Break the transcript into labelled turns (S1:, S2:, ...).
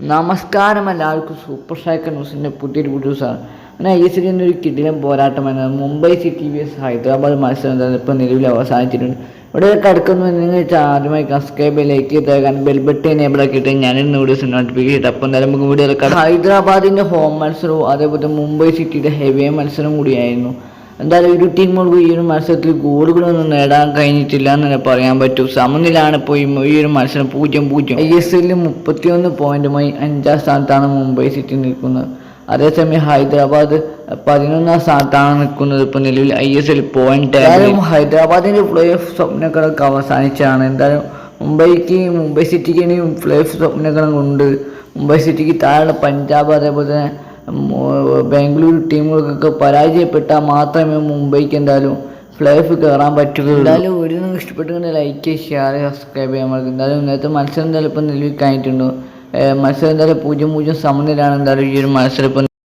S1: നമസ്കാരം എല്ലാവർക്കും super striker ന്യൂസിന്റെ പുതിയൊരു വീഡിയോസാണ് അങ്ങനെ എസ് എല്ലിന്റെ ഒരു കിടിലം പോരാട്ടമാണ് Mumbai city V S Hyderabad മത്സരം എന്താണ് ഇപ്പോൾ നിലവിൽ അവസാനിച്ചിട്ടുണ്ട്. ഇവിടെ കിടക്കുന്നു നിങ്ങൾ ആദ്യമായി സബ്സ്ക്രൈബ് ലൈക്ക് ചെയ്തേക്കാൻ ബെൽബട്ട് എനേബിൾ ആക്കിയിട്ട് ഞാനിന്ന് വീഡിയോസ് നോട്ടിഫിക്കേഷൻ അപ്പം എന്തായാലും നമുക്ക് വീഡിയോ ഹൈദരാബാദിന്റെ ഹോം മത്സരവും അതേപോലെ മുംബൈ സിറ്റിയുടെ ഹെവി മത്സരം കൂടിയായിരുന്നു. എന്തായാലും ഇരു ടീമുകൾക്ക് ഈ ഒരു മത്സരത്തിൽ ഗോളുകളൊന്നും നേടാൻ കഴിഞ്ഞിട്ടില്ല എന്ന് തന്നെ പറയാൻ പറ്റും. സമനിലാണ് ഇപ്പോൾ ഈ ഒരു മത്സരം പൂജ്യം പൂജ്യം. ഐ എസ് എല്ലിൽ മുപ്പത്തിയൊന്ന് പോയിന്റുമായി അഞ്ചാം സ്ഥാനത്താണ് മുംബൈ സിറ്റി നിൽക്കുന്നത്. അതേസമയം ഹൈദരാബാദ് പതിനൊന്നാം സ്ഥാനത്താണ് നിൽക്കുന്നത് ഇപ്പോൾ നിലവിൽ ഐ എസ് എൽ പോയിന്റ് എന്തായാലും ഹൈദരാബാദിന്റെ പ്ലേ ഓഫ് സ്വപ്നങ്ങളൊക്കെ അവസാനിച്ചാണ്. എന്തായാലും മുംബൈക്ക് മുംബൈ സിറ്റിക്ക് ഇനിയും പ്ലേ ഓഫ് സ്വപ്നങ്ങളും ഉണ്ട് മുംബൈ സിറ്റിക്ക് താഴെ പഞ്ചാബ് അതേപോലെ തന്നെ ബാംഗ്ലൂർ ടീമുകൾക്കൊക്കെ പരാജയപ്പെട്ടാൽ മാത്രമേ മുംബൈക്ക് എന്തായാലും പ്ലേ ഓഫ് കയറാൻ പറ്റുള്ളൂ. എന്തായാലും ഒരു നിങ്ങൾക്ക് ഇഷ്ടപ്പെട്ടുകൊണ്ട് ലൈക്ക് ഷെയർ സബ്സ്ക്രൈബ് ചെയ്യാൻ മറക്കും എന്തായാലും ഇന്നത്തെ മത്സരം എന്തായാലും ഇപ്പം നിലവിൽ കഴിഞ്ഞിട്ടുണ്ട്. മത്സരം എന്തായാലും പൂജ്യം പൂജ്യം സമനിലാണ് എന്തായാലും ഈ ഒരു മത്സരം ഇപ്പം